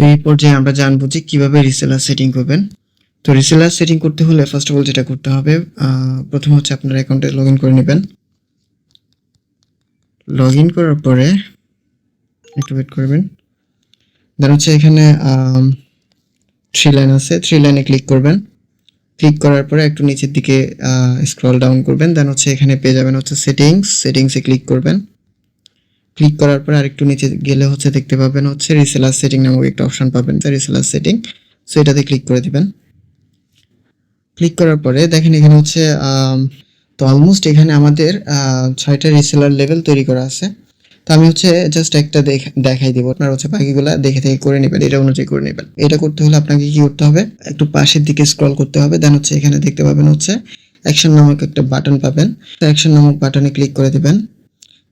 তো এই পর্যায়ে আমরা জানব যে কীভাবে রিসেলার সেটিং করবেন। তো রিসেলার সেটিং করতে হলে ফার্স্ট অফ অল যেটা করতে হবে প্রথম হচ্ছে আপনার অ্যাকাউন্টে লগ করে নেবেন। লগ করার পরে একটু ওয়েট করবেন। দেন হচ্ছে এখানে থ্রি লাইন আছে থ্রি লাইনে ক্লিক করবেন। ক্লিক করার পরে একটু নিচের দিকে স্ক্রল ডাউন করবেন। দেন হচ্ছে এখানে পেয়ে যাবেন হচ্ছে সেটিংস সেটিংসে ক্লিক করবেন। ক্লিক করার পরে আরেকটু নিচে গেলে হচ্ছে দেখতে পাবেন হচ্ছে রিসেলার সেটিং নামক একটা অপশন পাবেন রিসেলার সেটিং সো এটাতে ক্লিক করে দিবেন। ক্লিক করার পরে দেখেন এখানে হচ্ছে তো অলমোস্ট এখানে আমাদের ছয়টা রিসেলার লেভেল তৈরি করা আছে। তো আমি হচ্ছে জাস্ট একটা দেখ- দেখাই দিব। আপনার হচ্ছে বাকিগুলা দেখে থেকে করে নেবেন, এটা অনুযায়ী করে নেবেন। এটা করতে হলে আপনাকে কি করতে হবে? একটু পাশের দিকে স্ক্রল করতে হবে। দেন হচ্ছে এখানে দেখতে পাবেন হচ্ছে অ্যাকশন নামক একটা বাটন পাবেন। অ্যাকশন নামক বাটনে ক্লিক করে দিবেন।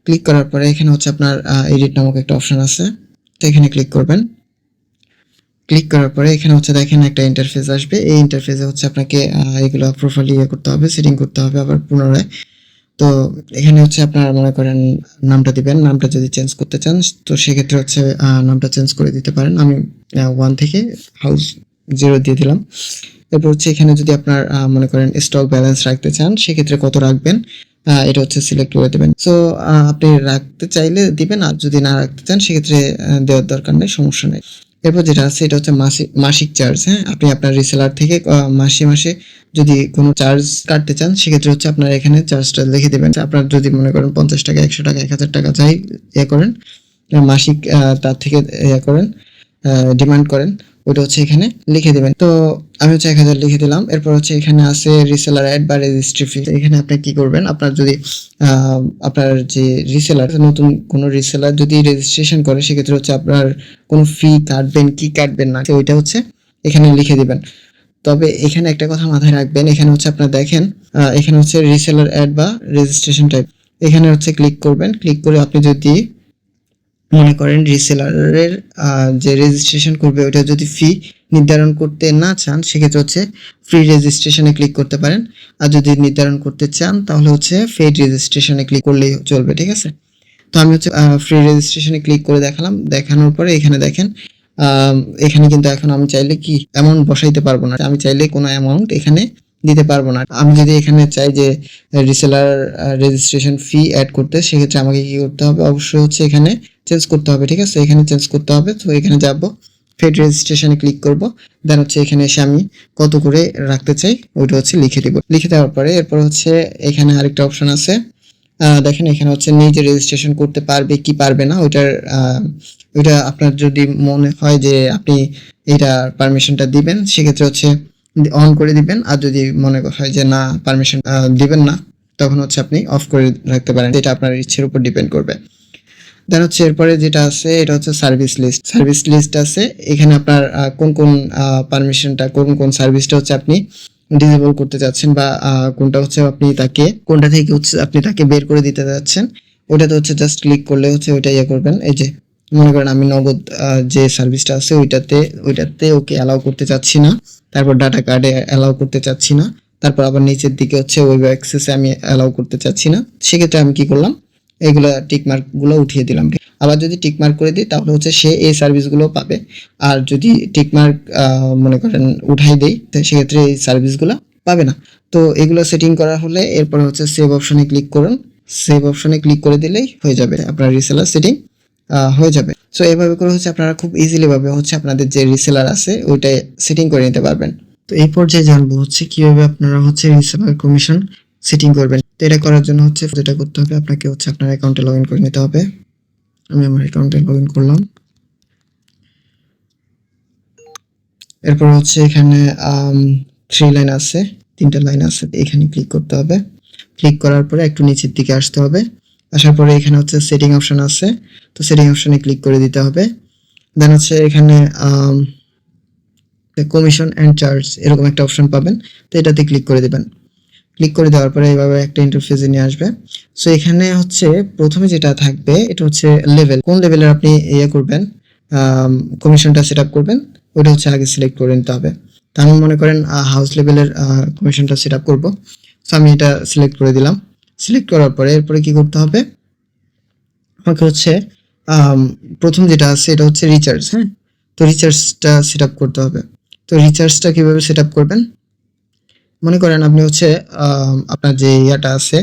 ক্লিক করার পরে এখানে হচ্ছে আপনার এডিট নামক একটা অপশন আছে। তো এখানে ক্লিক করবেন। ক্লিক করার পরে এখানে হচ্ছে দেখেন একটা ইন্টারফেস আসবে। এই ইন্টারফেসে হচ্ছে আপনাকে এগুলো প্রোফাইল ইয়ে করতে হবে সেটিং করতে হবে আবার পুনরায়। তো এখানে হচ্ছে আপনার মনে করেন নামটা দিবেন। নামটা যদি চেঞ্জ করতে চান, তো সেক্ষেত্রে হচ্ছে নামটা চেঞ্জ করে দিতে পারেন। আমি ওয়ান থেকে হাউস জিরো দিয়ে দিলাম। এরপর হচ্ছে এখানে যদি আপনার মনে করেন স্টক ব্যালেন্স রাখতে চান, সেক্ষেত্রে কত রাখবেন? এটা হচ্ছে সিলেক্ট করে দেবেন। সো আপনি রাখতে চাইলে দিবেন, আর যদি না রাখতে চান, সেক্ষেত্রে দেওয়ার দরকার নেই, সমস্যা নেই। এরপর যেটা আছে, এটা হচ্ছে মাসিক মাসিক চার্জ হ্যাঁ? আপনি আপনার রিসেলার থেকে মাসে মাসে যদি কোনো চার্জ কাটতে চান, সেক্ষেত্রে হচ্ছে আপনার এখানে চার্জটা লিখে দেবেন। আপনার যদি মনে করেন পঞ্চাশ টাকা, একশো টাকা, এক হাজার টাকা যাই ইয়ে করেন, মাসিক তার থেকে ইয়ে করেন ডিমান্ড করেন ওটা হচ্ছে এখানে লিখে দেবেন। তো আমি হচ্ছে এক হাজার লিখে দিলাম। এরপর হচ্ছে এখানে আছে রিসেলার অ্যাড বা রেজিস্ট্রি ফি এখানে আপনি কি করবেন? আপনার যদি আপনার যে রিসেলার নতুন কোনো রিসেলার যদি রেজিস্ট্রেশন করে, সেক্ষেত্রে হচ্ছে আপনার কোনো ফি কাটবেন কি কাটবেন না ওইটা হচ্ছে এখানে লিখে দিবেন। তবে এখানে একটা কথা মাথায় রাখবেন, এখানে হচ্ছে আপনার দেখেন এখানে হচ্ছে রিসেলার অ্যাড বা রেজিস্ট্রেশন টাইপ এখানে হচ্ছে ক্লিক করবেন। ক্লিক করে আপনি যদি মনে করেন রিসেলারের যে রেজিস্ট্রেশন করবে ওটা যদি ফি নির্ধারণ করতে না চান, সেক্ষেত্রে হচ্ছে ফ্রি রেজিস্ট্রেশনে ক্লিক করতে পারেন। আর যদি নির্ধারণ করতে চান, তাহলে হচ্ছে ফেড রেজিস্ট্রেশনে ক্লিক করলেই চলবে, ঠিক আছে? তো আমি হচ্ছে ফ্রি রেজিস্ট্রেশনে ক্লিক করে দেখালাম। দেখানোর পরে এখানে দেখেন এখানে কিন্তু এখন আমি চাইলে কি অ্যামাউন্ট বসাইতে পারব না। আমি চাইলে কোনো অ্যামাউন্ট এখানে দিতে পারব না। আমি যদি এখানে চাই যে রিসেলার রেজিস্ট্রেশন ফি অ্যাড করতে, সেক্ষেত্রে আমাকে কি করতে হবে? অবশ্যই হচ্ছে এখানে চেঞ্জ করতে হবে, ঠিক আছে? এখানে চেঞ্জ করতে হবে। তো এখানে যাব ফেড রেজিস্ট্রেশনে ক্লিক করব। দেন হচ্ছে এখানে এসে আমি কত করে রাখতে চাই, ওইটা হচ্ছে লিখে দিব। লিখে দেওয়ার পরে এরপর হচ্ছে এখানে আরেকটা অপশন আছে। দেখেন এখানে হচ্ছে নিজে রেজিস্ট্রেশন করতে পারবে কি পারবে না, ওইটার ওইটা আপনার যদি মনে হয় যে আপনি এটা পারমিশনটা দিবেন, সেক্ষেত্রে হচ্ছে অন করে দিবেন। আর যদি মনে হয় যে না পারমিশন দিবেন না, তখন হচ্ছে আপনি অফ করে রাখতে পারেন। এটা আপনার ইচ্ছের উপর ডিপেন্ড করবে। দেন হচ্ছে এরপরে যেটা আছে, এটা হচ্ছে সার্ভিস লিস্ট সার্ভিস লিস্ট আছে, এখানে আপনার কোন কোন পারমিশনটা কোন কোন সার্ভিসটা হচ্ছে আপনি ডিসেবল করতে চাচ্ছেন বা কোনটা হচ্ছে আপনি তাকে, কোনটা থেকে হচ্ছে আপনি তাকে বের করে দিতে যাচ্ছেন ওটাতে হচ্ছে জাস্ট ক্লিক করলে হচ্ছে ওইটা ইয়ে করবেন। এই যে মনে করেন আমি নগদ যে সার্ভিসটা আছে ওইটাতে ওইটাতে ওকে অ্যালাউ করতে চাচ্ছি না। তারপর ডাটা কার্ডে অ্যালাউ করতে চাচ্ছি না। তারপর আবার নিচের দিকে হচ্ছে ওয়েব অ্যাক্সেসে আমি অ্যালাউ করতে চাচ্ছি না। সেক্ষেত্রে আমি কি করলাম? এগুলো টিক মার্কগুলো উঠিয়ে দিলাম। আবার যদি টিকমার্ক করে দিই, তাহলে হচ্ছে সে এই সার্ভিসগুলো পাবে। আর যদি টিকমার্ক মনে করেন উঠাই দেই সেক্ষেত্রে এই সার্ভিসগুলো পাবে না। তো এগুলো সেটিং করা হলে এরপর হচ্ছে সেভ অপশনে ক্লিক করুন। সেভ অপশনে ক্লিক করে দিলেই হয়ে যাবে আপনার রিসেলার সেটিং হয়ে যাবে। সো এইভাবে করে হচ্ছে আপনারা খুব ইজিলি ভাবে হচ্ছে আপনাদের যে রিসেলার আছে ওইটা সেটিং করে নিতে পারবেন। তো এই পর্যায়ে জানব হচ্ছে কীভাবে আপনারা হচ্ছে রিসেলার কমিশন সেটিং করবেন। তো এটা করার জন্য হচ্ছে যেটা করতে হবে, আপনাকে হচ্ছে আপনার অ্যাকাউন্টে লগ ইন করে নিতে হবে। আমি আমার অ্যাকাউন্টে লগ ইন করলাম। এরপর হচ্ছে এখানে থ্রি লাইন আছে, তিনটা লাইন আছে, এখানে ক্লিক করতে হবে। ক্লিক করার পরে একটু নিচের দিকে আসতে হবে। আসার পরে এখানে হচ্ছে সেটিং অপশন আছে। তো সেটিং অপশনে ক্লিক করে দিতে হবে। দেন হচ্ছে এখানে কমিশন অ্যান্ড চার্জ এরকম একটা অপশন পাবেন। তো এটাতে ক্লিক করে দিবেন। ক্লিক করে দেওয়ার পরে এইভাবে একটা ইন্টারফেসে নিয়ে আসবে। সো এখানে হচ্ছে প্রথমে যেটা থাকবে, এটা হচ্ছে লেভেল কোন লেভেলের আপনি ইয়ে করবেন কমিশনটা সেট আপ করবেন ওটা হচ্ছে আগে সিলেক্ট করে নিতে হবে। তা আমি মনে করেন হাউস লেভেলের কমিশনটা সেট আপ করব। সো আমি এটা সিলেক্ট করে দিলাম। সিলেক্ট করার পরে এরপরে কি করতে হবে? আমাকে হচ্ছে প্রথম যেটা আছে এটা হচ্ছে রিচার্জ হ্যাঁ? তো রিচার্জটা সেট আপ করতে হবে। তো রিচার্জটা কীভাবে সেট আপ করবেন? মনে করেন আপনি হচ্ছে আপনার যে ইয়াটা আছে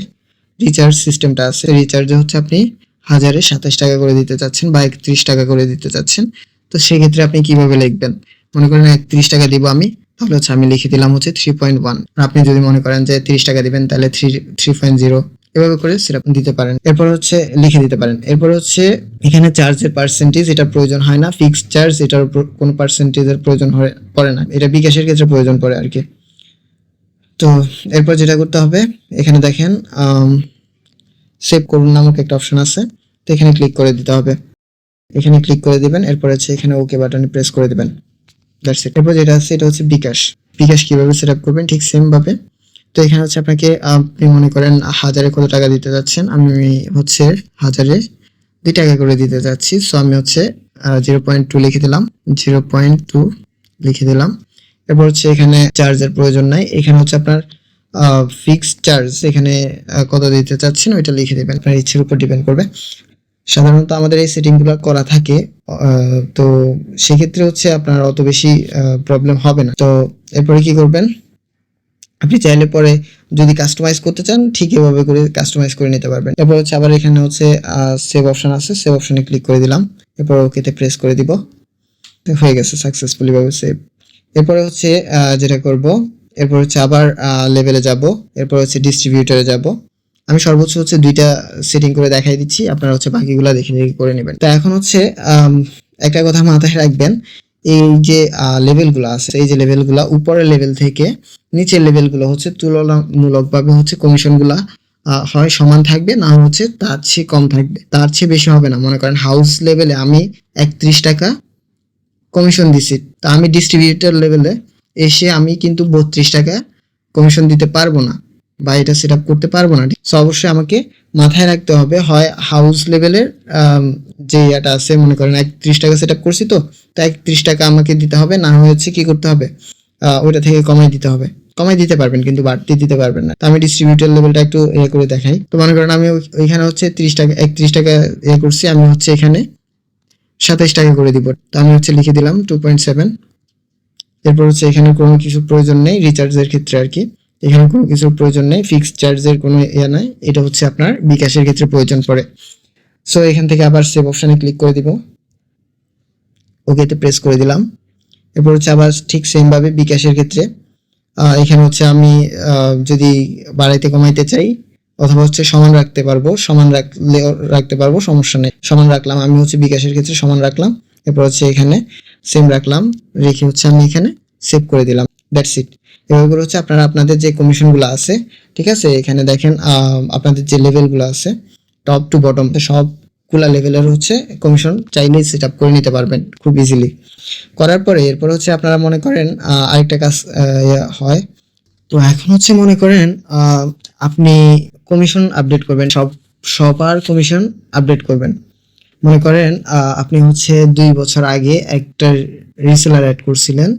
রিচার্জ সিস্টেমটা আছে রিচার্জে হচ্ছে আপনি হাজারে সাতাশ টাকা করে দিতে চাচ্ছেন বা একত্রিশ টাকা করে দিতে চাচ্ছেন। তো সেক্ষেত্রে আপনি কীভাবে লিখবেন? মনে করেন একত্রিশ টাকা দিব আমি তাহলে হচ্ছে আমি লিখে দিলাম হচ্ছে থ্রি পয়েন্ট ওয়ান আপনি যদি মনে করেন যে তিরিশ টাকা দিবেন, তাহলে থ্রি থ্রি পয়েন্ট জিরো এভাবে করে সেটা দিতে পারেন। এরপর হচ্ছে লিখে দিতে পারেন। এরপর হচ্ছে এখানে চার্জের পার্সেন্টেজ এটা প্রয়োজন হয় না। ফিক্সড চার্জ এটার উপর কোনো পার্সেন্টেজের প্রয়োজন পড়ে না। এটা বিকাশের ক্ষেত্রে প্রয়োজন পড়ে আর কি। তো এরপর যেটা করতে হবে, এখানে দেখেন সেভ করুন নামক একটা অপশন আছে। তো এখানে ক্লিক করে দিতে হবে। এখানে ক্লিক করে দিবেন, এরপর হচ্ছে এখানে ওকে বাটনে প্রেস করে দিবেন। দ্যাটস ইট এরপর যেটা আছে, এটা হচ্ছে বিকাশ। বিকাশ কীভাবে সেট আপ করবেন? ঠিক সেম ভাবে। তো এখানে হচ্ছে আপনাকে আপনি মনে করেন হাজারে কত টাকা দিতে যাচ্ছেন? আমি হচ্ছে হাজারে দুই টাকা করে দিতে যাচ্ছি। সো আমি হচ্ছে জিরো পয়েন্ট টু লিখে দিলাম। জিরো পয়েন্ট টু লিখে দিলাম। এরপর হচ্ছে এখানে চার্জের প্রয়োজন নাই। এখানে হচ্ছে আপনার ফিক্সড চার্জ এখানে কত দিতে চাচ্ছেন ওইটা লিখে দেবেন। আপনার ইচ্ছের উপর ডিপেন্ড করবে। সাধারণত আমাদের এই সেটিংগুলো করা থাকে তো সেক্ষেত্রে হচ্ছে আপনার অত বেশি প্রবলেম হবে না। তো এরপরে কি করবেন? আপনি চাইলে পরে যদি কাস্টমাইজ করতে চান, ঠিক এভাবে করে কাস্টমাইজ করে নিতে পারবেন। এরপর হচ্ছে আবার এখানে হচ্ছে সেভ অপশন আছে সেভ অপশনে ক্লিক করে দিলাম। এরপর ওকেতে প্রেস করে দিব। হয়ে গেছে সাকসেসফুলি ভাবে সেভ এরপরে হচ্ছে যেটা করব, এরপর হচ্ছে আবার লেভেলে যাব। এরপর হচ্ছে ডিস্ট্রিবিউটরে যাব। আমি সর্বোচ্চ হচ্ছে দুইটা সেটিং করে দেখাই দিচ্ছি। আপনারা হচ্ছে বাকিগুলো দেখে করে নেবেন। তো এখন হচ্ছে একটা কথা মাথায় রাখবেন, এই যে লেভেলগুলো আছে, এই যে লেভেলগুলো উপরের লেভেল থেকে নিচের লেভেলগুলো হচ্ছে তুলনামূলকভাবে হচ্ছে কমিশনগুলা হয় সমান থাকবে, না হচ্ছে তার চেয়ে কম থাকবে, তার চেয়ে বেশি হবে না। মনে করেন হাউস লেভেলে আমি একত্রিশ টাকা কমিশন দিছি, তা আমি ডিস্ট্রিবিউটর লেভেলে এসে আমি কিন্তু বত্রিশ টাকা কমিশন দিতে পারব না। বা এটা সেট করতে পারব না। সো অবশ্যই আমাকে মাথায় রাখতে হবে। হয় হাউস লেভেলের যে ইয়াটা আছে, মনে করেন একত্রিশ টাকা সেট করছি তো তো একত্রিশ টাকা আমাকে দিতে হবে। না হচ্ছে কি করতে হবে? ওইটা থেকে কমাই দিতে হবে। কমাই দিতে পারবেন, কিন্তু বাড়তি দিতে পারবেন না। তো আমি ডিস্ট্রিবিউটর লেভেলটা একটু ইয়ে করে দেখাই। তো মনে করেন আমি ওই- ওইখানে হচ্ছে ত্রিশ টাকা, একত্রিশ টাকা ইয়ে করছি। আমি হচ্ছে এখানে সাতাইশ টাকা করে দিব। তো আমি হচ্ছে লিখে দিলাম টু পয়েন্ট সেভেন এরপর হচ্ছে এখানে কোনো কিছু প্রয়োজন নেই রিচার্জের ক্ষেত্রে আর কি। এখানে কোনো কিছুর প্রয়োজন নেই ফিক্সড চার্জের কোনো ইয়ে নাই, এটা হচ্ছে আপনার বিকাশের ক্ষেত্রে প্রয়োজন পড়ে। সো এখান থেকে আবার সেভ অপশনে ক্লিক করে দিব। ওকেতে প্রেস করে দিলাম। এরপর হচ্ছে আবার ঠিক সেম ভাবে বিকাশের ক্ষেত্রে। এখানে হচ্ছে আমি যদি বাড়াইতে কমাইতে চাই, অথবা হচ্ছে সমান রাখতে পারব, সমান রাখলে, রাখতে পারব, সমস্যা নেই। সমান রাখলাম, আমি হচ্ছে বিকাশের ক্ষেত্রে সমান রাখলাম। এরপর হচ্ছে এখানে সেম রাখলাম, রেখে হচ্ছে আমি এখানে সেভ করে দিলাম। দ্যাটস ইট এভাবে হচ্ছে আপনারা আপনাদের যে কমিশনগুলো আছে, ঠিক আছে? এখানে দেখেন আপনাদের যে লেভেলগুলো আছে টপ টু বটম সবগুলা লেভেলের হচ্ছে কমিশন চাইলেই সেট আপ করে নিতে পারবেন খুব ইজিলি করার পরে এরপর হচ্ছে আপনারা মনে করেন আরেকটা কাজ ইয়ে হয়। তো এখন হচ্ছে মনে করেন আপনি কমিশন আপডেট করবেন, সব, সবার কমিশন আপডেট করবেন। মনে করেন আপনি হচ্ছে দুই বছর আগে একটা রিসেলার অ্যাড করছিলেন,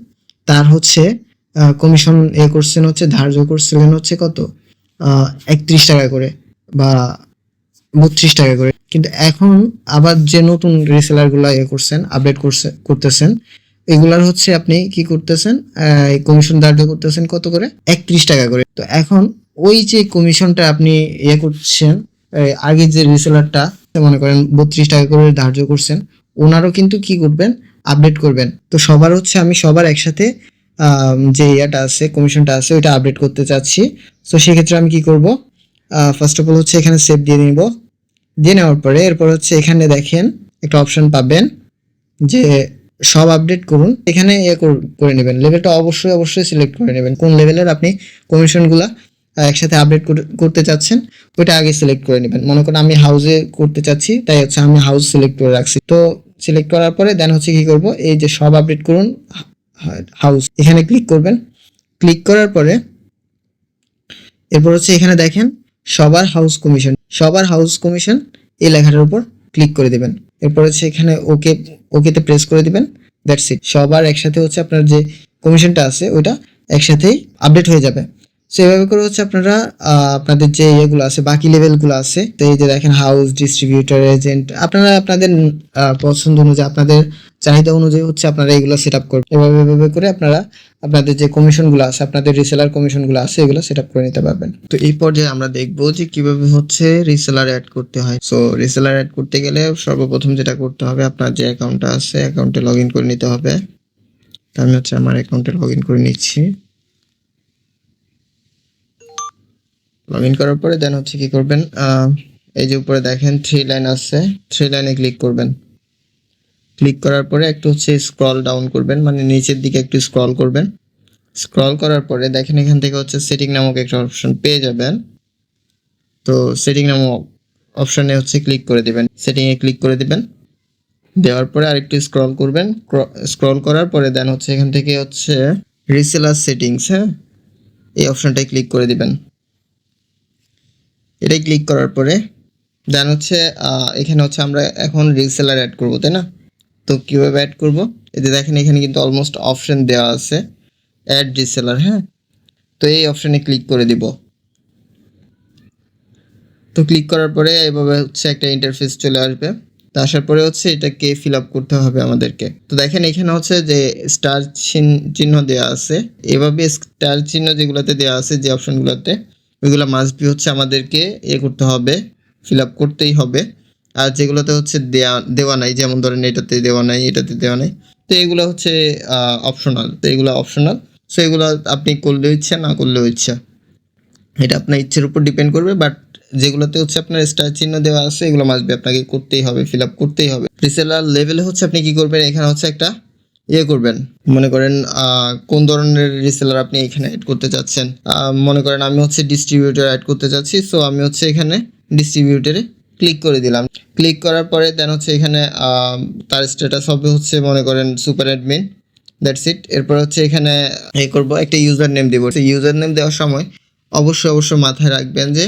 তার হচ্ছে কমিশন এ করছেন হচ্ছে, ধার্য করছিলেন হচ্ছে কত? একত্রিশ টাকা করে বা বত্রিশ টাকা করে। কিন্তু এখন আবার যে নতুন রিসেলারগুলা ইয়ে করছেন আপডেট করছে, করতেছেন, এগুলার হচ্ছে আপনি কি করতেছেন? কমিশন ধার্য করতেছেন কত করে? একত্রিশ টাকা করে। তো এখন ওই যে কমিশনটা আপনি ইয়ে করছেন আগে যে রিসেলারটা মনে করেন বত্রিশ টাকা করে ধার্য করছেন, ওনারও কিন্তু কি করবেন? আপডেট করবেন। তো সবার হচ্ছে আমি সবার একসাথে যে ইয়াটা আছে কমিশনটা আছে, ওইটা আপডেট করতে চাচ্ছি। তো সেক্ষেত্রে আমি কি করব? ফার্স্ট অফ অল হচ্ছে এখানে সেভ দিয়ে নিব। দিয়ে নেওয়ার পরে এরপর হচ্ছে এখানে দেখেন, একটা অপশন পাবেন যে সব আপডেট করুন। এখানে ইয়ে করে নেবেন। লেভেলটা অবশ্যই অবশ্যই সিলেক্ট করে নেবেন। কোন লেভেলের আপনি কমিশনগুলা একসাথে আপডেট করতে চাচ্ছেন, ওইটা আগে সিলেক্ট করে নেবেন। মনে করেন আমি হাউসে করতে চাচ্ছি, তাই হচ্ছে আমি হাউস সিলেক্ট করে রাখছি। তো সিলেক্ট করার পরে দেন হচ্ছে কি করব? এই যে সব আপডেট করুন হাউস এখানে ক্লিক করবেন। ক্লিক করার পরে এরপর হচ্ছে এখানে দেখেন, সবার হাউস কমিশন সবার হাউস কমিশন এই লেখাটার উপর ক্লিক করে দিবেন। এরপর হচ্ছে এখানে ওকে ওকেতে প্রেস করে দিবেন। দ্যাটস ইট সবার একসাথে হচ্ছে আপনার যে কমিশনটা আছে, ওইটা একসাথেই আপডেট হয়ে যাবে। সো এভাবে করে হচ্ছে আপনারা আপনাদের যে ইয়েগুলো আছে, বাকি লেভেলগুলো আছে, তো এই যে দেখেন হাউস ডিস্ট্রিবিউটর এজেন্ট আপনারা আপনাদের পছন্দ অনুযায়ী আপনাদের চাহিদা অনুযায়ী হচ্ছে আপনারা এগুলো সেট আপ করবেন। এভাবে এভাবে করে আপনারা আপনাদের যে কমিশনগুলো আছে, আপনাদের রিসেলার কমিশনগুলো আছে, এগুলো সেট আপ করে নিতে পারবেন। তো এই পর্যায়ে আমরা দেখব যে কীভাবে হচ্ছে রিসেলার অ্যাড করতে হয়। সো রিসেলার অ্যাড করতে গেলে সর্বপ্রথম যেটা করতে হবে, আপনার যে অ্যাকাউন্টটা আছে অ্যাকাউন্টে লগ ইন করে নিতে হবে। আমি হচ্ছে আমার অ্যাকাউন্টে লগ ইন করে নিচ্ছি। লগ ইন করার পরে দেন হচ্ছে কি করবেন? এই যে উপরে দেখেন থ্রি লাইন আছে। থ্রি লাইনে ক্লিক করবেন। ক্লিক করার পরে একটু হচ্ছে স্ক্রল ডাউন করবেন মানে নিচের দিকে একটু স্ক্রল করবেন। স্ক্রল করার পরে দেখেন এখান থেকে হচ্ছে সেটিং নামক একটা অপশন পেয়ে যাবেন। তো সেটিং নামক অপশনে হচ্ছে ক্লিক করে দিবেন। সেটিংয়ে ক্লিক করে দিবেন। দেওয়ার পরে আরেকটু স্ক্রল করবেন। স্ক্রল করার পরে দেন হচ্ছে এখান থেকে হচ্ছে রিসেলার সেটিংস হ্যাঁ? এই অপশনটায় ক্লিক করে দিবেন। এটাই ক্লিক করার পরে দেন হচ্ছে এখানে হচ্ছে আমরা এখন রিসেলার অ্যাড করব, তাই না? তো কীভাবে অ্যাড করব? যে দেখেন, এখানে কিন্তু অলমোস্ট অপশন দেওয়া আছে। অ্যাড রিসেলার হ্যাঁ? তো এই অপশনে ক্লিক করে দিব। তো ক্লিক করার পরে এভাবে হচ্ছে একটা ইন্টারফেস চলে আসবে। তো আসার পরে হচ্ছে এটাকে ফিল আপ করতে হবে আমাদেরকে। তো দেখেন, এখানে হচ্ছে যে স্টার চিহ্ন দেওয়া আছে। এভাবে স্টার চিহ্ন যেগুলোতে দেওয়া আছে, যে অপশনগুলোতে ওইগুলো মাস্ট বি হচ্ছে আমাদেরকে এ করতে হবে। ফিল আপ করতেই হবে। আর যেগুলোতে হচ্ছে দেওয়া দেওয়া নাই, যেমন ধরেন এটাতে দেওয়া নাই, এটাতে দেওয়া নাই। তো এগুলো হচ্ছে অপশনাল তো এগুলো অপশনাল সো এগুলো আপনি করলেও ইচ্ছা, না করলেও ইচ্ছা। এটা আপনার ইচ্ছের উপর ডিপেন্ড করবে বাট যেগুলোতে হচ্ছে আপনার স্টার চিহ্ন দেওয়া আছে, এগুলো মাসবে আপনাকে করতেই হবে ফিল আপ করতেই হবে। রিসেলার লেভেলে হচ্ছে আপনি কি করবেন? এখানে হচ্ছে একটা ইয়ে করবেন। মনে করেন কোন ধরনের রিসেলার আপনি এখানে অ্যাড করতে চাচ্ছেন? মনে করেন আমি হচ্ছে ডিস্ট্রিবিউটর অ্যাড করতে চাচ্ছি সো আমি হচ্ছে এখানে ডিস্ট্রিবিউটরে ক্লিক করে দিলাম। ক্লিক করার পরে দেন হচ্ছে এখানে তার স্ট্যাটাস হবে হচ্ছে মনে করেন সুপার অ্যাডমিন দ্যাটস ইট এরপর হচ্ছে এখানে এ করব, একটা ইউজার নেম দিব। ইউজার নেম দেওয়ার সময় অবশ্যই অবশ্যই মাথায় রাখবেন যে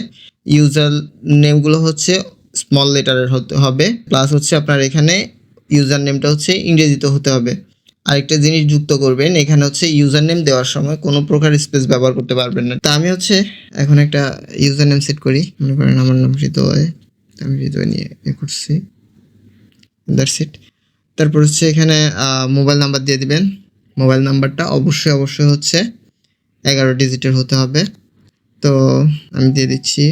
ইউজার নেমগুলো হচ্ছে স্মল লেটারের হতে হবে প্লাস হচ্ছে আপনার এখানে ইউজার নেমটা হচ্ছে ইংরেজিতে হতে হবে। আরেকটা জিনিস যুক্ত করবেন, এখানে হচ্ছে ইউজার নেম দেওয়ার সময় কোনো প্রকার স্পেস ব্যবহার করতে পারবেন না। তা আমি হচ্ছে এখন একটা ইউজার নেম সেট করি, মনে করেন আমার নাম হৃদয় আমি হৃদয় নিয়ে এ করছি। দ্যাটস ইট তারপর হচ্ছে এখানে মোবাইল নাম্বার দিয়ে দিবেন। মোবাইল নাম্বারটা অবশ্যই অবশ্যই হচ্ছে এগারো ডিজিটের হতে হবে। তো আমি দিয়ে দিচ্ছি।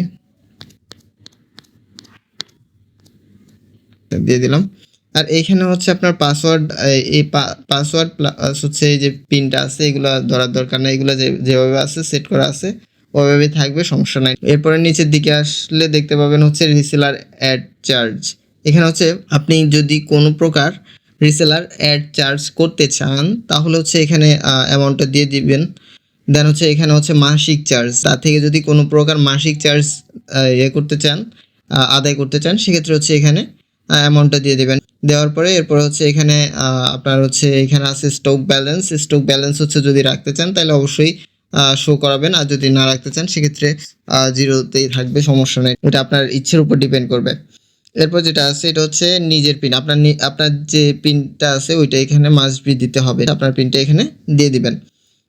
দিয়ে দিলাম। আর এইখানে হচ্ছে আপনার পাসওয়ার্ড এই পাসওয়ার্ড প্লাস হচ্ছে এই যে পিনটা আছে, এগুলো ধরার দরকার নেই। এগুলো যেভাবে আছে সেট করা আছে। ওইভাবেই থাকবে, সমস্যা নাই। এরপরে নিচের দিকে আসলে দেখতে পাবেন হচ্ছে রিসেলার অ্যাড চার্জ এখানে হচ্ছে আপনি যদি কোনো প্রকার রিসেলার অ্যাড চার্জ করতে চান, তাহলে হচ্ছে এখানে অ্যামাউন্টটা দিয়ে দিবেন। দেন হচ্ছে এখানে হচ্ছে মাসিক চার্জ তার থেকে যদি কোনো প্রকার মাসিক চার্জ ইয়ে করতে চান আদায় করতে চান, সেক্ষেত্রে হচ্ছে এখানে অ্যামাউন্টটা দিয়ে দেবেন। দেওয়ার পরে এরপর হচ্ছে এখানে আপনার হচ্ছে এখানে আছে স্টক ব্যালেন্স স্টক ব্যালেন্স হচ্ছে যদি রাখতে চান, তাহলে অবশ্যই শো করাবেন। আর যদি না রাখতে চান, সেক্ষেত্রে জিরোতেই থাকবে, সমস্যা নেই। এটা আপনার ইচ্ছের উপর ডিপেন্ড করবে। এরপর যেটা আছে, এটা হচ্ছে নিজের পিন আপনার আপনার যে পিনটা আছে, ওইটা এখানে মাস্ট বি দিতে হবে। আপনার পিনটা এখানে দিয়ে দিবেন।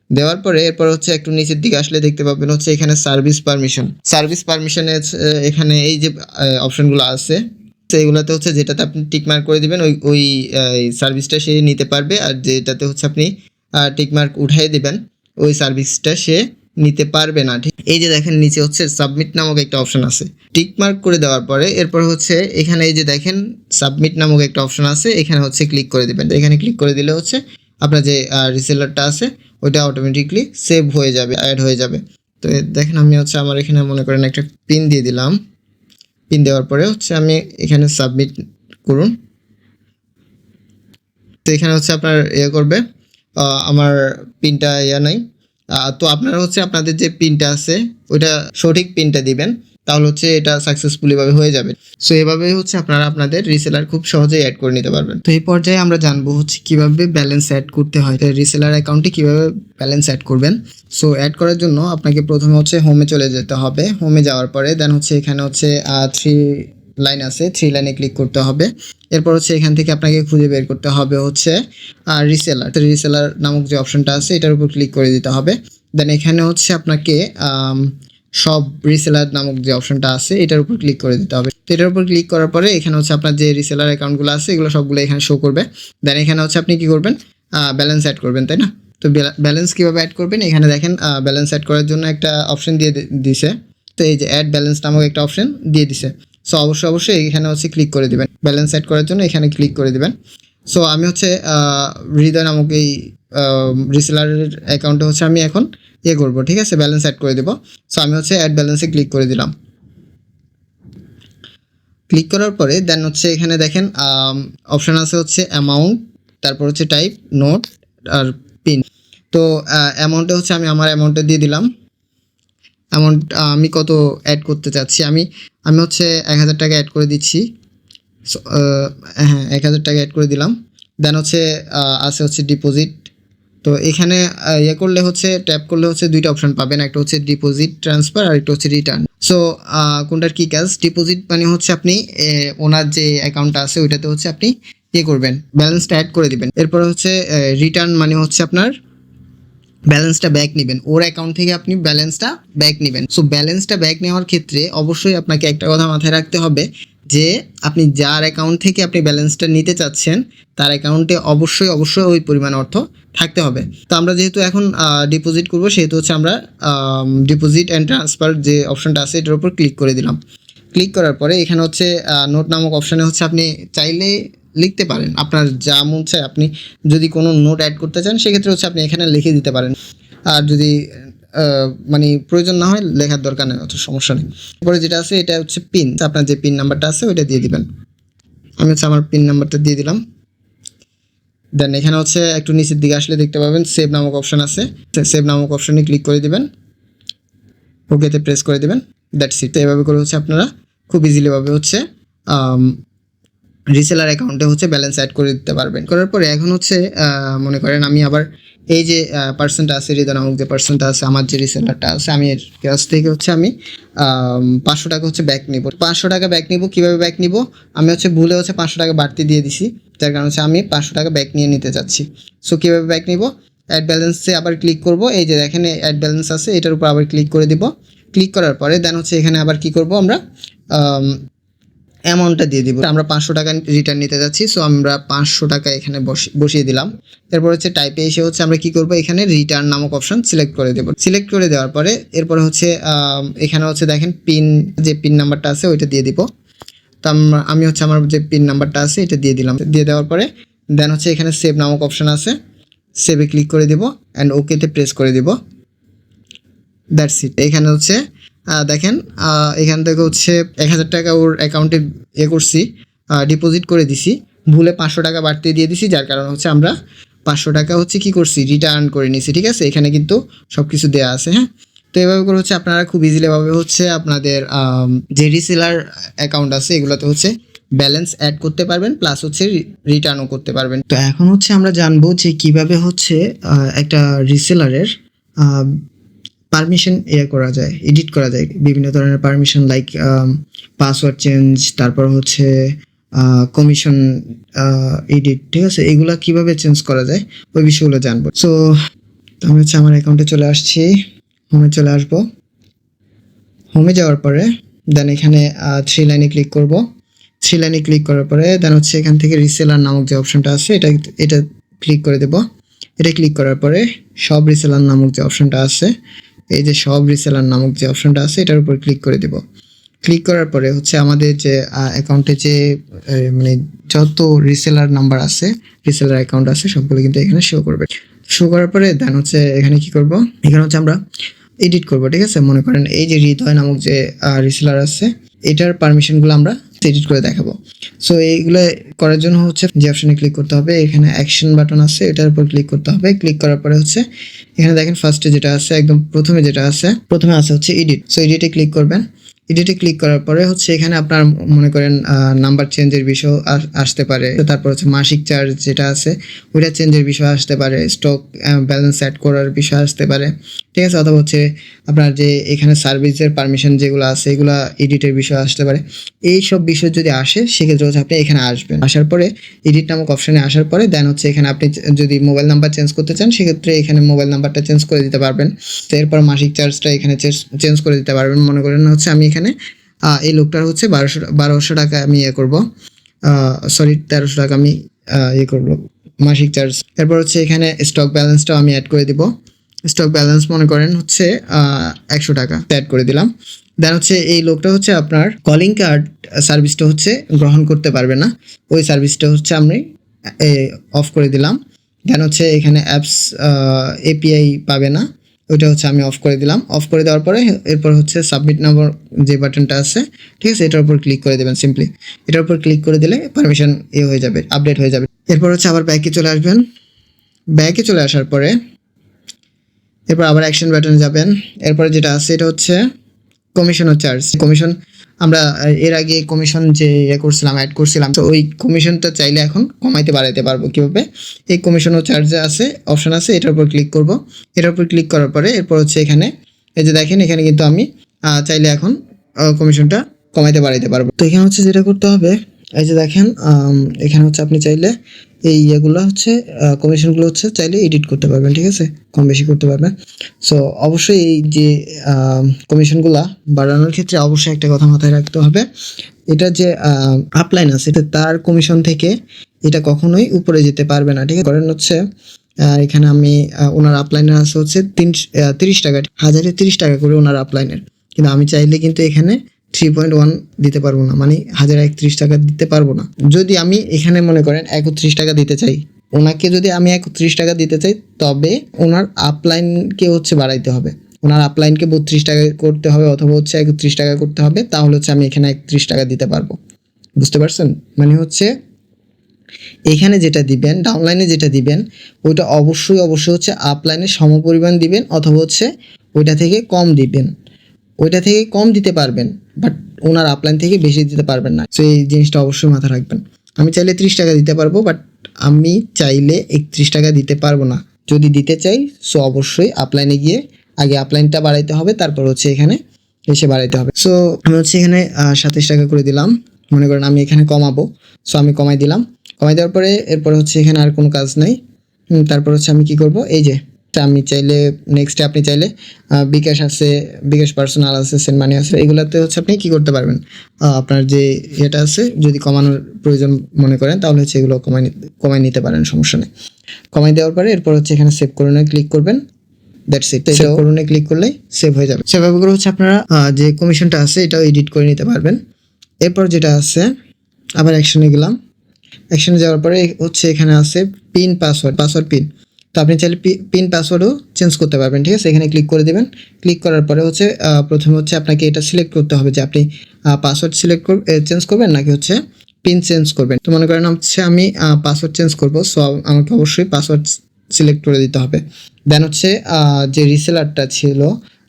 দেওয়ার পরে, এরপর হচ্ছে একটু নিচের দিকে আসলে দেখতে পাবেন হচ্ছে এখানে সার্ভিস পারমিশন সার্ভিস পারমিশনে এখানে এই যে অপশনগুলো আছে, সেইগুলোতে হচ্ছে যেটাতে আপনি টিকমার্ক করে দিবেন, ওই ওই সার্ভিসটা সে নিতে পারবে। আর যেটাতে হচ্ছে আপনি টিক মার্ক উঠাই দিবেন। ওই সার্ভিসটা সে নিতে পারবে না, ঠিক? এই যে দেখেন, নিচে হচ্ছে সাবমিট নামক একটা অপশন আছে। টিক মার্ক করে দেওয়ার পরে এরপর হচ্ছে এখানে এই যে দেখেন, সাবমিট নামক একটা অপশন আছে, এখানে হচ্ছে ক্লিক করে দিবেন। এখানে ক্লিক করে দিলে হচ্ছে আপনার যে রিসেলারটা আছে, ওইটা অটোমেটিকলি সেভ হয়ে যাবে অ্যাড হয়ে যাবে। তো দেখেন, আমি হচ্ছে আমার এখানে মনে করেন একটা পিন দিয়ে দিলাম। পিন দেওয়ার পরে হচ্ছে আমি এখানে সাবমিট করুন। তো এখানে হচ্ছে আপনার ইয়ে করবে আমার পিনটা ইয়া নাই। তো আপনারা হচ্ছে আপনাদের যে পিনটা আছে, ওইটা সঠিক পিনটা দিবেন, তাহলে হচ্ছে এটা সাকসেসফুলি ভাবে হয়ে যাবে। সো এভাবে হচ্ছে আপনারা আপনাদের রিসেলার খুব সহজেই অ্যাড করে নিতে পারবেন। তো এই পর্যায়ে আমরা জানব হচ্ছে কীভাবে ব্যালেন্স অ্যাড করতে হয় রিসেলার অ্যাকাউন্টে কীভাবে ব্যালেন্স অ্যাড করবেন। সো অ্যাড করার জন্য আপনাকে প্রথমে হচ্ছে হোমে চলে যেতে হবে। হোমে যাওয়ার পরে দেন হচ্ছে এখানে হচ্ছে থ্রি লাইন আছে থ্রি লাইনে ক্লিক করতে হবে। এরপর হচ্ছে এখান থেকে আপনাকে খুঁজে বের করতে হবে হচ্ছে রিসেলার তো রিসেলার নামক যে অপশনটা আছে, এটার উপর ক্লিক করে দিতে হবে। দেন এখানে হচ্ছে আপনাকে সব রিসেলার নামক যে অপশনটা আছে, এটার উপর ক্লিক করে দিতে হবে। তো এটার উপর ক্লিক করার পরে এখানে হচ্ছে আপনার যে রিসেলার অ্যাকাউন্টগুলো আছে, এগুলো সবগুলো এখানে শো করবে। দেন এখানে হচ্ছে আপনি কি করবেন? ব্যালেন্স অ্যাড করবেন, তাই না? তো ব্যালেন্স কীভাবে অ্যাড করবেন? এখানে দেখেন ব্যালেন্স অ্যাড করার জন্য একটা অপশন দিয়ে দিছে। তো এই যে অ্যাড ব্যালেন্স নামক একটা অপশন দিয়ে দিছে। সো অবশ্যই অবশ্যই এখানে হচ্ছে ক্লিক করে দিবেন। ব্যালেন্স অ্যাড করার জন্য এখানে ক্লিক করে দিবেন। সো আমি হচ্ছে হৃদয় নামক এই রিসেলারের অ্যাকাউন্টে হচ্ছে আমি এখন ইয়ে করব, ঠিক আছে? ব্যালেন্স অ্যাড করে দেবো। সো আমি হচ্ছে অ্যাড ব্যালেন্সে ক্লিক করে দিলাম। ক্লিক করার পরে দেন হচ্ছে এখানে দেখেন অপশন আছে হচ্ছে অ্যামাউন্ট তারপর হচ্ছে টাইপ নোট আর পিন তো অ্যামাউন্টে হচ্ছে আমি আমার অ্যামাউন্টটা দিয়ে দিলাম। অ্যামাউন্ট আমি কত অ্যাড করতে চাচ্ছি? আমি আমি হচ্ছে এক হাজার টাকা অ্যাড করে দিচ্ছি। হ্যাঁ এক হাজার টাকা অ্যাড করে দিলাম। দেন হচ্ছে আছে হচ্ছে ডিপোজিট তো এখানে ইয়ে করলে হচ্ছে ট্যাপ করলে হচ্ছে দুইটা অপশন পাবেন। একটা হচ্ছে ডিপোজিট ট্রান্সফার আর একটা হচ্ছে রিটার্ন সো কোনটার কী কাজ? ডিপোজিট মানে হচ্ছে আপনি ওনার যে অ্যাকাউন্টটা আছে, ওইটাতে হচ্ছে আপনি ইয়ে করবেন ব্যালেন্সটা অ্যাড করে দিবেন। এরপর হচ্ছে রিটার্ন মানে হচ্ছে আপনার ব্যালেন্সটা ব্যাক নেবেন। ওর অ্যাকাউন্ট থেকে আপনি ব্যালেন্সটা ব্যাক নেবেন। সো ব্যালেন্সটা ব্যাক নেওয়ার ক্ষেত্রে অবশ্যই আপনাকে একটা কথা মাথায় রাখতে হবে যে, আপনি যার অ্যাকাউন্ট থেকে আপনি ব্যালেন্সটা নিতে চাচ্ছেন, তার অ্যাকাউন্টে অবশ্যই অবশ্যই ওই পরিমাণ অর্থ থাকতে হবে। তো আমরা যেহেতু এখন ডিপোজিট করব, সেহেতু হচ্ছে আমরা ডিপোজিট অ্যান্ড ট্রান্সফার যে অপশনটা আছে, এটার উপর ক্লিক করে দিলাম। ক্লিক করার পরে এখানে হচ্ছে নোট নামক অপশানে হচ্ছে আপনি চাইলে লিখতে পারেন। আপনার যা মন চায় আপনি যদি কোনো নোট অ্যাড করতে চান, সেক্ষেত্রে হচ্ছে আপনি এখানে লিখে দিতে পারেন। আর যদি মানে প্রয়োজন না হয়, লেখার দরকার নেই, অত সমস্যা নেই। তারপরে যেটা আছে, এটা হচ্ছে পিন আপনার যে পিন নাম্বারটা আছে, ওইটা দিয়ে দিবেন। আমি হচ্ছে আমার পিন নাম্বারটা দিয়ে দিলাম। দেন এখানে হচ্ছে একটু নিচের দিকে আসলে দেখতে পাবেন সেভ নামক অপশন আছে। সেভ নামক অপশনে ক্লিক করে দিবেন। ওকেতে প্রেস করে দিবেন। দ্যাটস ইট তো এভাবে করে হচ্ছে আপনারা খুব ইজিলিভাবে হচ্ছে রিসেলার অ্যাকাউন্টে হচ্ছে ব্যালেন্স অ্যাড করে দিতে পারবেন। করার পরে এখন হচ্ছে মনে করেন আমি আবার এই যে পার্সনটা আছে হৃদয় নামক যে পার্সনটা আছে আমার যে রিসেলারটা আছে আমি এর কাছ থেকে হচ্ছে আমি পাঁচশো টাকা হচ্ছে ব্যাক নিব। পাঁচশো টাকা ব্যাক নিব কীভাবে ব্যাক নিব? আমি হচ্ছে ভুলে হচ্ছে পাঁচশো টাকা বাড়তি দিয়ে দিছি যার কারণে হচ্ছে আমি পাঁচশো টাকা ব্যাক নিয়ে নিতে চাচ্ছি। সো কীভাবে ব্যাক নিব? অ্যাড ব্যালেন্সে আবার ক্লিক করব এই যে দেখেন অ্যাড ব্যালেন্স আছে এটার উপর আবার ক্লিক করে দিব। ক্লিক করার পরে দেন হচ্ছে এখানে আবার কি করব আমরা আম, অ্যামাউন্টটা দিয়ে দিব। আমরা পাঁচশো টাকা রিটার্ন নিতে যাচ্ছি সো আমরা পাঁচশো টাকা এখানে বসি- বসিয়ে দিলাম। এরপর হচ্ছে টাইপে এসে হচ্ছে আমরা কি করব? এখানে রিটার্ন নামক অপশন সিলেক্ট করে দেবো। সিলেক্ট করে দেওয়ার পরে এরপরে হচ্ছে এখানে হচ্ছে দেখেন পিন যে পিন নাম্বারটা আছে ওইটা দিয়ে দিব। তো আমি হচ্ছে আমার যে পিন নাম্বারটা আছে এটা দিয়ে দিলাম। দিয়ে দেওয়ার পরে দেন হচ্ছে এখানে সেভ নামক অপশন আছে। সেভে ক্লিক করে দিব অ্যান্ড ওকেতে প্রেস করে দিব। দ্যাটস ইট এখানে হচ্ছে দেখেন এখান থেকে হচ্ছে এক হাজার টাকা ওর অ্যাকাউন্টে ইয়ে করছি ডিপোজিট করে দিছি। ভুলে পাঁচশো টাকা বাড়তি দিয়ে দিছি, যার কারণে হচ্ছে আমরা পাঁচশো টাকা হচ্ছে কি করছি রিটার্ন করে নিছি, ঠিক আছে? এখানে কিন্তু সব কিছু দেওয়া আছে হ্যাঁ? তো এভাবে করে হচ্ছে আপনারা খুব ইজিলিভাবে হচ্ছে আপনাদের যে রিসেলার অ্যাকাউন্ট আছে, এগুলোতে হচ্ছে ব্যালেন্স অ্যাড করতে পারবেন প্লাস হচ্ছে রিটার্নও করতে পারবেন। তো এখন হচ্ছে আমরা জানব যে কীভাবে হচ্ছে একটা রিসেলারের পারমিশন ইয়ে করা যায় এডিট করা যায়, বিভিন্ন ধরনের পারমিশন লাইক পাসওয়ার্ড চেঞ্জ তারপর হচ্ছে কমিশন এডিট ঠিক আছে? এগুলা কীভাবে চেঞ্জ করা যায়? ওই বিষয়গুলো জানব। সো আমি হচ্ছে আমার অ্যাকাউন্টে চলে আসছি। হোমে চলে আসব। হোমে যাওয়ার পরে দেন এখানে থ্রি লাইনে ক্লিক করব। থ্রি লাইনে ক্লিক করার পরে দেন হচ্ছে এখান থেকে রিসেলার নামক যে অপশনটা আছে, এটা এটা ক্লিক করে দেব। এটা ক্লিক করার পরে, সব রিসেলার নামক যে অপশনটা আছে এই যে সব রিসেলার নামক যে অপশনটা আছে, এটার উপর ক্লিক করে দেব। ক্লিক করার পরে হচ্ছে আমাদের যে অ্যাকাউন্টে যে মানে যত রিসেলার নাম্বার আছে রিসেলার অ্যাকাউন্ট আছে, সবগুলো কিন্তু এখানে শো করবে। শো করার পরে দেন হচ্ছে এখানে কি করব? এখানে হচ্ছে আমরা এডিট করব, ঠিক আছে? মনে করেন এই যে হৃদয় নামক যে রিসেলার আছে, এটার পারমিশনগুলো আমরা এডিট করে দেখাবো। সো এইগুলো করার জন্য হচ্ছে যে অপশনে ক্লিক করতে হবে। এখানে অ্যাকশন বাটন আছে, এটার উপর ক্লিক করতে হবে। ক্লিক করার পরে হচ্ছে এখানে দেখেন ফার্স্টে যেটা আছে, একদম প্রথমে যেটা আছে, প্রথমে আছে হচ্ছে এডিট সো এডিটে ক্লিক করবেন। এডিটে ক্লিক করার পরে হচ্ছে এখানে আপনার মনে করেন নাম্বার চেঞ্জের বিষয় আসতে পারে। তারপর হচ্ছে মাসিক চার্জ যেটা আছে, ওইটা চেঞ্জের বিষয় আসতে পারে। স্টক ব্যালেন্স অ্যাড করার বিষয় আসতে পারে। ঠিক আছে? অথবা হচ্ছে আপনার যে এখানে সার্ভিসের পারমিশন যেগুলো আছে, এগুলো এডিটের বিষয় আসতে পারে। এই সব বিষয় যদি আসে, সেক্ষেত্রে হচ্ছে আপনি এখানে আসবেন। আসার পরে এডিট নামক অপশানে আসার পরে দেন হচ্ছে এখানে আপনি যদি মোবাইল নাম্বার চেঞ্জ করতে চান, সেক্ষেত্রে এখানে মোবাইল নাম্বারটা চেঞ্জ করে দিতে পারবেন। তো এরপর মাসিক চার্জটা এখানে চেঞ্জ করে দিতে পারবেন। মনে করেন হচ্ছে আমি এখানে এই লোকটার হচ্ছে বারোশো বারোশো টাকা আমি ইয়ে করব। সরি তেরোশো টাকা আমি ইয়ে করব। মাসিক চার্জ এরপর হচ্ছে এখানে স্টক ব্যালেন্সটাও আমি অ্যাড করে দিব। স্টক ব্যালেন্স মনে করেন হচ্ছে একশো টাকা অ্যাড করে দিলাম। দেন হচ্ছে এই লোকটা হচ্ছে আপনার কলিং কার্ড সার্ভিসটা হচ্ছে গ্রহণ করতে পারবে না। ওই সার্ভিসটা হচ্ছে আমি অফ করে দিলাম। দেন হচ্ছে এখানে অ্যাপস এপিআই পাবে না, ওইটা হচ্ছে আমি অফ করে দিলাম। অফ করে দেওয়ার পরে এরপর হচ্ছে সাবমিট নাম্বার যে বাটনটা আছে, ঠিক আছে? এটার উপর ক্লিক করে দেবেন সিম্পলি এটার উপর ক্লিক করে দিলে পারমিশন এ হয়ে যাবে আপডেট হয়ে যাবে। এরপর হচ্ছে আবার ব্যাকে চলে আসবেন। ব্যাকে চলে আসার পরে এরপর আবার অ্যাকশন বাটনে যাবেন। এরপরে যেটা আছে, এটা হচ্ছে কমিশন ও চার্জ কমিশন আমরা এর আগে কমিশন যে ইয়ে করছিলাম অ্যাড করছিলাম, তো ওই কমিশনটা চাইলে এখন কমাইতে বাড়াইতে পারব কীভাবে? এই কমিশন ও চার্জ আছে অপশন আছে, এটার উপর ক্লিক করব। এটার উপর ক্লিক করার পরে এরপর হচ্ছে এখানে, এই যে দেখেন, এখানে কিন্তু আমি চাইলে এখন কমিশনটা কমাইতে বাড়াইতে পারব। তো এখানে হচ্ছে যেটা করতে হবে, এই যে দেখেন এখানে হচ্ছে আপনি চাইলে এই ইয়েগুলো হচ্ছে কমিশনগুলো হচ্ছে চাইলে এডিট করতে পারবেন, ঠিক আছে? কম বেশি করতে পারবেন। সো অবশ্যই এই যে কমিশনগুলা বাড়ানোর ক্ষেত্রে অবশ্যই একটা কথা মাথায় রাখতে হবে। এটা যে আপলাইন আছে, এটা তার কমিশন থেকে এটা কখনোই উপরে যেতে পারবে না, ঠিক আছে? করেন হচ্ছে এখানে আমি ওনার আপলাইনের আছে হচ্ছে তিন তিরিশ টাকা, হাজারে তিরিশ টাকা করে ওনার আপলাইনের কিন্তু আমি চাইলে কিন্তু এখানে থ্রি পয়েন্ট ওয়ান দিতে পারব না মানে হাজার একত্রিশ টাকা দিতে পারব না। যদি আমি এখানে মনে করেন একত্রিশ টাকা দিতে চাই, ওনাকে যদি আমি একত্রিশ টাকা দিতে চাই, তবে ওনার আপলাইনকে হচ্ছে বাড়াইতে হবে। ওনার আপলাইনকে বত্রিশ টাকা করতে হবে অথবা হচ্ছে একত্রিশ টাকা করতে হবে, তাহলে হচ্ছে আমি এখানে একত্রিশ টাকা দিতে পারব। বুঝতে পারছেন? মানে হচ্ছে এখানে যেটা দিবেন ডাউনলাইনে যেটা দিবেন, ওইটা অবশ্যই অবশ্যই হচ্ছে আপলাইনে সমপরিমাণ দিবেন অথবা হচ্ছে ওইটা থেকে কম দিবেন। ওইটা থেকে কম দিতে পারবেন। বাট ওনার আপলাইন থেকে বেশি দিতে পারবেন না। তো এই জিনিসটা অবশ্যই মাথায় রাখবেন। আমি চাইলে ত্রিশ টাকা দিতে পারব বাট আমি চাইলে একত্রিশ টাকা দিতে পারব না। যদি দিতে চাই সো অবশ্যই আপলাইনে গিয়ে আগে আপলাইনটা বাড়াইতে হবে, তারপর হচ্ছে এখানে এসে বাড়াইতে হবে। সো আমি হচ্ছে এখানে সাতাশ টাকা করে দিলাম। মনে করেন আমি এখানে কমাবো। সো আমি কমাই দিলাম। কমাই দেওয়ার পরে, এরপরে হচ্ছে এখানে আর কোনো কাজ নাই। তারপর হচ্ছে আমি কি করব? এই যে আমি চাইলে নেক্সটে আপনি চাইলে বিকাশ আছে বিকাশ পার্সোনাল আছে সেন্ট মানি আছে এগুলাতে হচ্ছে আপনি কি করতে পারবেন? আপনার যে ইয়েটা আছে যদি কমানোর প্রয়োজন মনে করেন তাহলে হচ্ছে এগুলো কমাই কমাই নিতে পারেন সমস্যা নেই। কমাই দেওয়ার পরে এরপর হচ্ছে এখানে সেভ করুনে ক্লিক করবেন দ্যাটস ইট সেভ করুনে ক্লিক করলেই সেভ হয়ে যাবে। সেভাবে করে হচ্ছে আপনারা যে কমিশনটা আছে এটাও এডিট করে নিতে পারবেন। এরপর যেটা আছে আবার অ্যাকশনে গেলাম। অ্যাকশনে যাওয়ার পরে হচ্ছে এখানে আছে পিন পাসওয়ার্ড পাসওয়ার্ড পিন তো আপনি চাইলে পিন পাসওয়ার্ডও চেঞ্জ করতে পারবেন, ঠিক আছে? এখানে ক্লিক করে দেবেন। ক্লিক করার পরে হচ্ছে প্রথমে হচ্ছে আপনাকে এটা সিলেক্ট করতে হবে যে আপনি পাসওয়ার্ড সিলেক্ট চেঞ্জ করবেন নাকি হচ্ছে পিন চেঞ্জ করবেন। তো মনে করেন হচ্ছে আমি পাসওয়ার্ড চেঞ্জ করব সো আমাকে অবশ্যই পাসওয়ার্ড সিলেক্ট করে দিতে হবে। দেন হচ্ছে যে রিসেলারটা ছিল,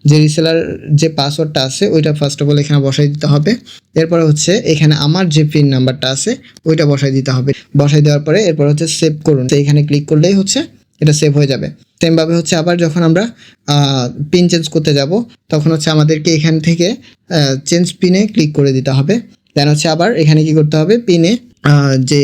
যে রিসেলার যে পাসওয়ার্ডটা আছে, ওইটা ফার্স্ট অফ অল এখানে বসাই দিতে হবে। এরপরে হচ্ছে এখানে আমার যে পিন নাম্বারটা আছে, ওইটা বসাই দিতে হবে। বসাই দেওয়ার পরে এরপর হচ্ছে সেভ করুন। তো এখানে ক্লিক করলেই হচ্ছে এটা সেভ হয়ে যাবে। তেমভাবে হচ্ছে আবার যখন আমরা পিন চেঞ্জ করতে যাব, তখন হচ্ছে আমাদেরকে এখান থেকে চেঞ্জ পিনে ক্লিক করে দিতে হবে। দেন হচ্ছে আবার এখানে কি করতে হবে? পিনে যে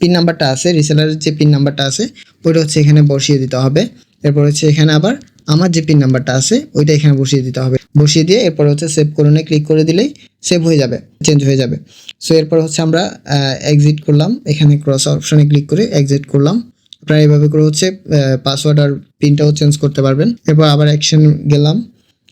পিন নাম্বারটা আছে রিসেলারের যে পিন নাম্বারটা আছে, ওইটা হচ্ছে এখানে বসিয়ে দিতে হবে। এরপর হচ্ছে এখানে আবার আমার যে পিন নাম্বারটা আছে, ওইটা এখানে বসিয়ে দিতে হবে। বসিয়ে দিয়ে এরপর হচ্ছে সেভ করুনে ক্লিক করে দিলেই সেভ হয়ে যাবে চেঞ্জ হয়ে যাবে। সো এরপর হচ্ছে আমরা এক্সিট করলাম। এখানে ক্রস অপশনে ক্লিক করে এক্সিট করলাম। আপনারা এভাবে করে হচ্ছে পাসওয়ার্ড আর পিনটাও চেঞ্জ করতে পারবেন। এরপর আবার অ্যাকশন গেলাম।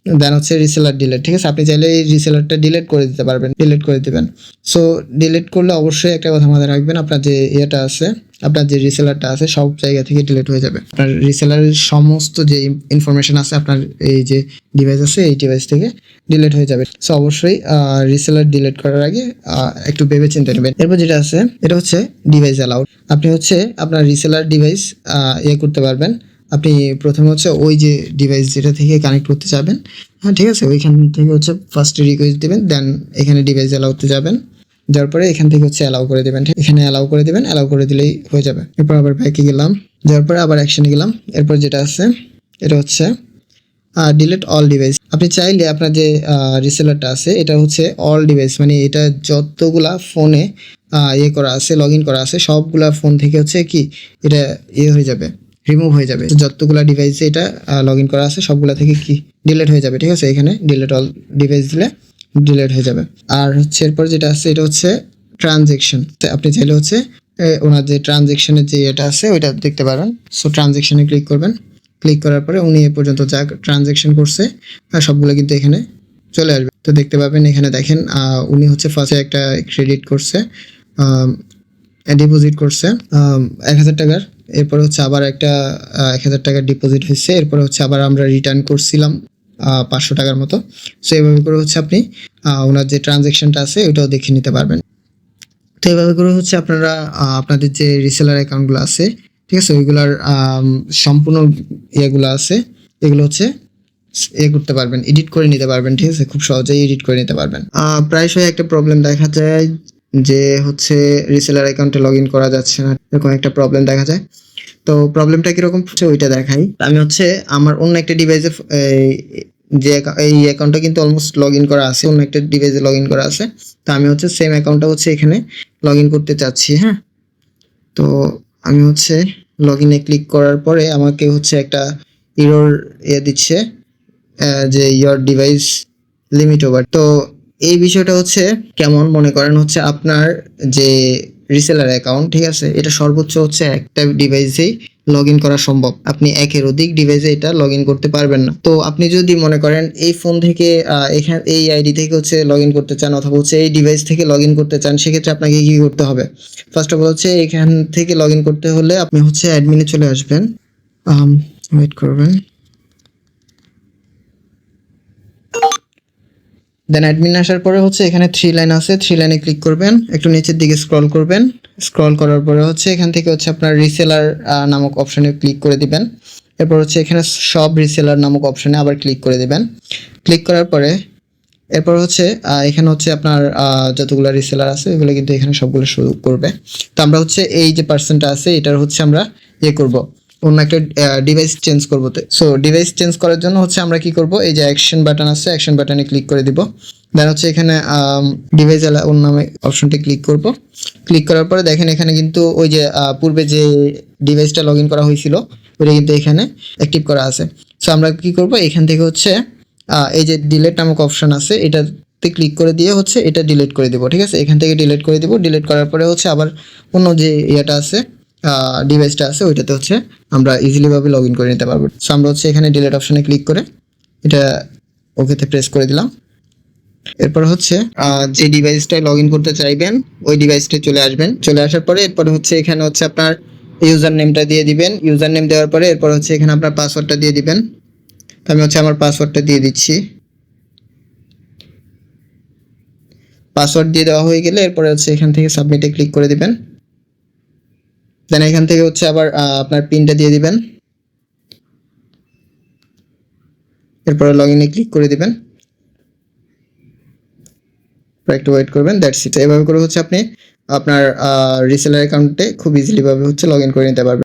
দেন হচ্ছে রিসেলার ডিলেট ঠিক আছে? আপনি চাইলে এই রিসেলারটা ডিলেট করে দিতে পারবেন ডিলেট করে দিবেন। সো ডিলেট করলে অবশ্যই একটা কথা মাথায় রাখবেন, আপনার যে ইয়েটা আছে আপনার যে রিসেলারটা আছে, সব জায়গা থেকে ডিলেট হয়ে যাবে। আপনার রিসেলারের সমস্ত যে ইনফরমেশন আছে, আপনার এই যে ডিভাইস আছে, এই ডিভাইস থেকে ডিলেট হয়ে যাবে। সো অবশ্যই রিসেলার ডিলেট করার আগে একটু ভেবে চিন্তা নেবেন। এরপর যেটা আছে, এটা হচ্ছে ডিভাইস অ্যালাউড আপনি হচ্ছে আপনার রিসেলার ডিভাইস ইয়ে করতে পারবেন। আপনি প্রথমে হচ্ছে ওই যে ডিভাইস যেটা থেকে কানেক্ট করতে চাবেন হ্যাঁ ঠিক আছে? ওইখান থেকে হচ্ছে ফার্স্টে রিকোয়েস্ট দেবেন দেন এখানে ডিভাইস অ্যালাউতে যাবেন। যাওয়ার পরে এখান থেকে হচ্ছে অ্যালাউ করে দেবেন এখানে অ্যালাউ করে দেবেন অ্যালাউ করে দিলেই হয়ে যাবে। এরপর আবার ব্যাকে গেলাম, যাওয়ার পরে আবার অ্যাকশনে গেলাম। এরপর যেটা আছে, এটা হচ্ছে ডিলেট অল ডিভাইস আপনি চাইলে আপনার যে রিসেলারটা আছে, এটা হচ্ছে অল ডিভাইস মানে এটা যতগুলা ফোনে ইয়ে করা আছে লগ করা আছে, সবগুলা ফোন থেকে হচ্ছে কি, এটা ইয়ে হয়ে যাবে রিমুভ হয়ে যাবে। যতগুলা ডিভাইসে এটা লগ করা আছে, সবগুলা থেকে কি ডিলেট হয়ে যাবে, ঠিক আছে? এখানে ডিলেট অল ডিভাইস দিলে ডিলিট হয়ে যাবে। আর হচ্ছে এরপর যেটা আছে, এটা হচ্ছে ট্রানজেকশন আপনি চাইলে হচ্ছে ওনার যে ট্রানজেকশনের যে এটা আছে, ওইটা দেখতে পারেন। সো ট্রানজেকশনে ক্লিক করবেন। ক্লিক করার পরে উনি এ পর্যন্ত যা ট্রানজেকশন করছে সবগুলো কিন্তু এখানে চলে আসবে। তো দেখতে পাবেন এখানে দেখেন উনি হচ্ছে ফার্স্টে একটা ক্রেডিট করছে ডিপোজিট করছে এক হাজার টাকার। এরপরে হচ্ছে আবার একটা এক হাজার টাকার ডিপোজিট হয়েছে। এরপরে হচ্ছে আবার আমরা রিটার্ন করছিলাম। পাঁচশো টাকার মতো। সো এইভাবে করে হচ্ছে আপনি ওনার যে ট্রানজেকশনটা আছে ওইটাও দেখে নিতে পারবেন। তো এইভাবে করে হচ্ছে আপনারা আপনাদের যে রিসেলার অ্যাকাউন্টগুলো আছে, ঠিক আছে, ওইগুলার সম্পূর্ণ ইয়েগুলো আছে, এগুলো হচ্ছে ইয়ে করতে পারবেন এডিট করে নিতে পারবেন, ঠিক আছে, খুব সহজেই এডিট করে নিতে পারবেন। প্রায়শই একটা প্রবলেম দেখা যায় যে হচ্ছে রিসেলার অ্যাকাউন্টে লগ ইন করা যাচ্ছে না, এরকম একটা প্রবলেম দেখা যায়। তো প্রবলেমটা কীরকম হচ্ছে ওইটা দেখাই। আমি হচ্ছে আমার অন্য একটা ডিভাইসে যে এই অ্যাকাউন্টটা কিন্তু অলমোস্ট লগ ইন করা আছে, অন্য একটা ডিভাইসে লগ ইন করা আছে। তো আমি হচ্ছে সেম অ্যাকাউন্টটা হচ্ছে এখানে লগ ইন করতে চাচ্ছি হ্যাঁ। তো আমি হচ্ছে লগ ইনে ক্লিক করার পরে আমাকে হচ্ছে একটা ইরোর ইয়ে দিচ্ছে যে ইয়োর ডিভাইস লিমিট ওভার তো এই বিষয়টা হচ্ছে কেমন মনে করেন হচ্ছে আপনার যে রিসেলার অ্যাকাউন্ট ঠিক আছে? এটা সর্বোচ্চ হচ্ছে একটা ডিভাইসেই লগ ইন করা সম্ভব। আপনি একের অধিক ডিভাইসে এটা লগ ইন করতে পারবেন না। তো আপনি যদি মনে করেন এই ফোন থেকে এই আইডি থেকে হচ্ছে লগ ইন করতে চান অথবা হচ্ছে এই ডিভাইস থেকে লগ ইন করতে চান, সেক্ষেত্রে আপনাকে কি করতে হবে? ফার্স্ট অফ অল হচ্ছে এখান থেকে লগ ইন করতে হলে আপনি হচ্ছে অ্যাডমিনে চলে আসবেন। ওয়েট করবেন। দেন অ্যাডমিন আসার পরে হচ্ছে এখানে থ্রি লাইন আছে। থ্রি লাইনে ক্লিক করবেন। একটু নিচের দিকে স্ক্রল করবেন। স্ক্রল করার পরে হচ্ছে এখান থেকে হচ্ছে আপনার রিসেলার নামক অপশনে ক্লিক করে দিবেন। এরপর হচ্ছে এখানে সব রিসেলার নামক অপশনে আবার ক্লিক করে দিবেন। ক্লিক করার পরে এরপর হচ্ছে এখানে হচ্ছে আপনার যতগুলো রিসেলার আছে, এগুলো কিন্তু এখানে সবগুলো শুরু করবে। তো আমরা হচ্ছে এই যে পার্সেন্টটা আছে, এটার হচ্ছে আমরা ইয়ে করব। অন্য একটা ডিভাইস চেঞ্জ করব তো। সো ডিভাইস চেঞ্জ করার জন্য হচ্ছে আমরা কি করব, এই যে অ্যাকশন বাটন আছে অ্যাকশন বাটনে ক্লিক করে দিব। দেন হচ্ছে এখানে ডিভাইস অ্যালাউন নামে অপশনটি ক্লিক করব। ক্লিক করার পরে দেখেন এখানে কিন্তু ওই যে পূর্বে যে ডিভাইসটা লগ করা হয়েছিল ওটা কিন্তু এখানে অ্যাক্টিভ করা আছে। সো আমরা কি করব, এখান থেকে হচ্ছে এই যে ডিলেট নামক অপশন আছে, এটাতে ক্লিক করে দিয়ে হচ্ছে এটা ডিলিট করে দিব, ঠিক আছে? এখান থেকে ডিলিট করে দিব। ডিলিট করার পরে হচ্ছে আবার অন্য যে ইয়েটা আছে ডিভাইসটা আছে, ওইটাতে হচ্ছে আমরা ইজিলিভাবে লগ ইন করে নিতে পারব। সো আমরা হচ্ছে এখানে ডিলেট অপশনে ক্লিক করে এটা ওকেতে প্রেস করে দিলাম। এরপর হচ্ছে যে ডিভাইসটায় লগ ইন করতে চাইবেন, ওই ডিভাইসটা চলে আসবেন। চলে আসার পরে এরপর হচ্ছে এখানে হচ্ছে আপনার ইউজার নেমটা দিয়ে দিবেন। ইউজার নেম দেওয়ার পরে এরপর হচ্ছে এখানে আপনার পাসওয়ার্ডটা দিয়ে দিবেন। আমি হচ্ছে আমার পাসওয়ার্ডটা দিয়ে দিচ্ছি। পাসওয়ার্ড দিয়ে দেওয়া হয়ে গেলে এরপরে হচ্ছে এখান থেকে সাবমিটে ক্লিক করে দিবেন। দেন এখান থেকে হচ্ছে আবার আপনার পিনটা দিয়ে দিবেন। এরপরে লগ ইনে ক্লিক করে দিবেন। একটু ওয়েট করবেন দ্যাটস ইট এভাবে করে হচ্ছে আপনি আপনার রিসেলার অ্যাকাউন্টে খুব ইজিলি ভাবে হচ্ছে লগ ইন করে নিতে পারবেন।